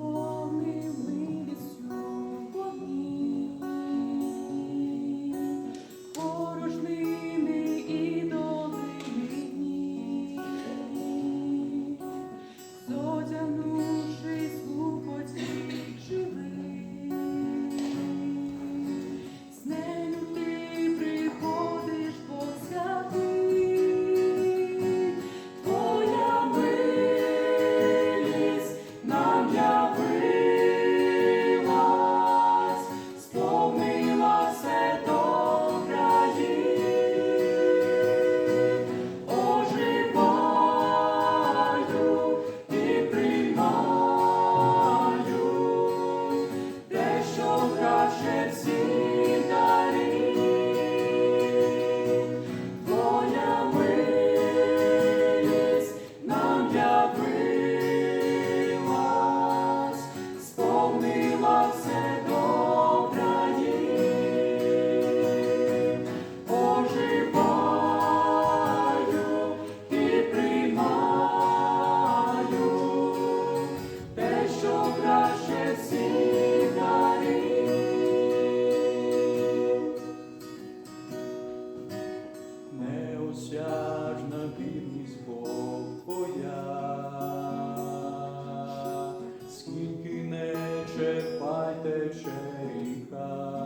Oh. безосяжна бідність Бог Твоя, скільки не чекайте, чекайте.